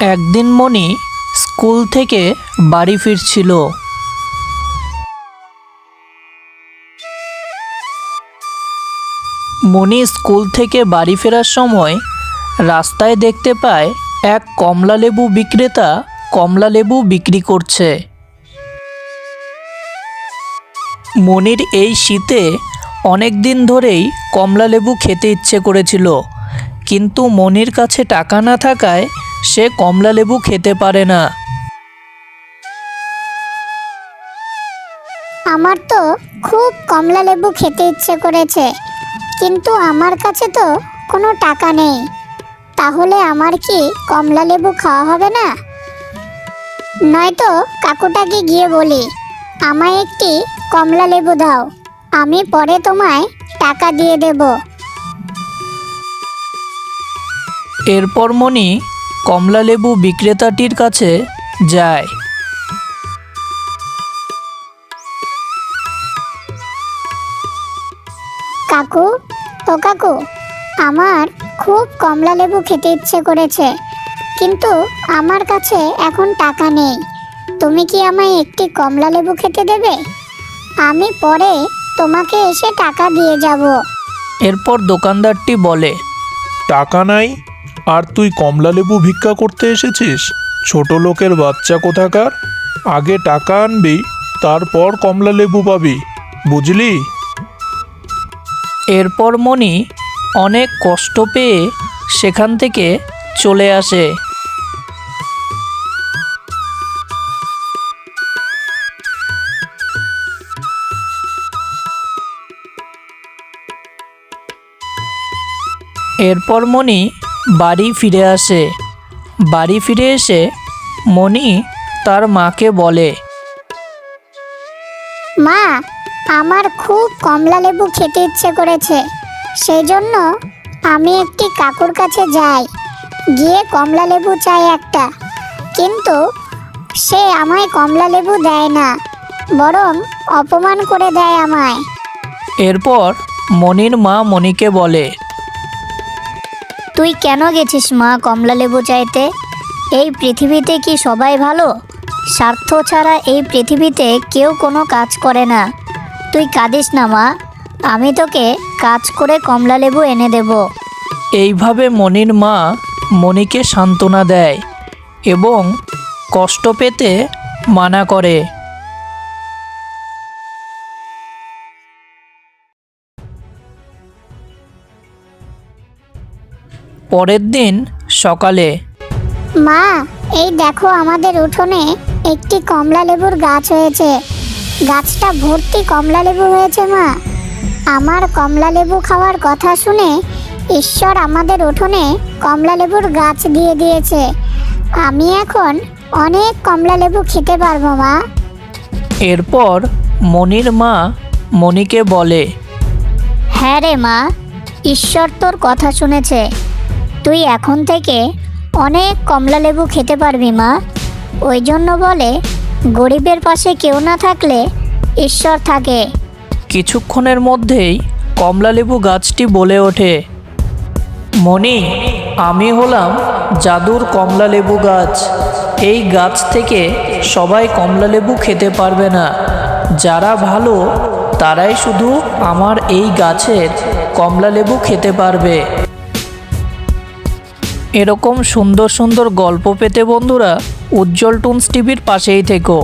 একদিন মণি স্কুল থেকে বাড়ি ফিরছিল। মণি স্কুল থেকে বাড়ি ফেরার সময় রাস্তায় দেখতে পায় এক কমলালেবু বিক্রেতা কমলালেবু বিক্রি করছে। মনির এই শীতে অনেক দিন ধরেই কমলালেবু খেতে ইচ্ছে করেছিল, কিন্তু মনির কাছে টাকা না থাকায় সে কমলালেবু খেতে পারে না। আমার তো খুব কমলা লেবু খেতে ইচ্ছে করেছে কিন্তু আমার কাছে তো কোনো টাকা নেই। তাহলে আমার কি কমলা লেবু খাওয়া হবে না? নয়তো কাকুটাকে গিয়ে বলি আমায় একটি কমলা লেবু দাও আমি পরে তোমায় টাকা দিয়ে দেব। এরপর মণি কমলালেবু বিক্রেতাটির কাছে যায়। কাকু ও কাকু আমার খুব কমলা লেবু খেতে ইচ্ছে করেছে কিন্তু আমার কাছে এখন টাকা নেই। তুমি কি আমায় একটি কমলা লেবু খেতে দেবে? আমি পরে তোমাকে এসে টাকা দিয়ে যাব। এরপর দোকানদারটি বলে টাকা নাই? আর তুই কমলালেবু ভিক্ষা করতে এসেছিস? ছোট লোকের বাচ্চা কোথাকার? আগে টাকা আনবি, তারপর কমলালেবু পাবি, বুঝলি? এরপর মণি অনেক কষ্ট পেয়ে সেখান থেকে চলে আসে। এরপর মণি বাড়ি ফিরে আসে। বাড়ি ফিরে এসে মণি তার মাকে বলে মা আমার খুব কমলা লেবু খেতে ইচ্ছে করেছে। সেই জন্য আমি একটি কাকুর কাছে যাই। গিয়ে কমলা লেবু চাই একটা। কিন্তু সে আমায় কমলা লেবু দেয় না বরং অপমান করে দেয় আমায়। এরপর মনির মা মণিকে বলে তুই কেন গেছিস মা কমলা লেবু চাইতে? এই পৃথিবীতে কি সবাই ভালো? স্বার্থ ছাড়া এই পৃথিবীতে কেউ কোনো কাজ করে না। তুই কাঁদিস না মা, আমি তোকে কাজ করে কমলা লেবু এনে দেব। এইভাবে মনির মা মণিকে সান্ত্বনা দেয় এবং কষ্ট পেতে মানা করে। পরের দিন সকালে। মা এই দেখো আমাদের উঠোনে একটি কমলা লেবুর গাছ হয়েছে। গাছটা ভর্তি কমলা লেবু হয়েছে মা। আমার কমলা লেবু খাওয়ার কথা শুনে ঈশ্বর আমাদের উঠোনে কমলা লেবুর গাছ দিয়ে দিয়েছে। আমি এখন অনেক কমলা লেবু খেতে পারব মা। এরপর মনির মা মণিকে বলে হ্যাঁ রে মা। ঈশ্বর তোর কথা শুনেছে। তুই এখন থেকে অনেক কমলা লেবু খেতে পারবি, মা। ওই জন্য বলে, গরিবের পাশে কেউ না থাকলে ঈশ্বর থাকে। কিছুক্ষণের মধ্যেই কমলালেবু গাছটি বলে ওঠে, মণি, আমি হলাম জাদুর কমলালেবু গাছ। এই গাছ থেকে সবাই কমলালেবু খেতে পারবে না। যারা ভালো, তারাই শুধু আমার এই গাছের কমলালেবু খেতে পারবে। এরকম সুন্দর সুন্দর গল্প পেতে বন্ধুরা উজ্জ্বল টুনস টিভির পাশেই থেকো।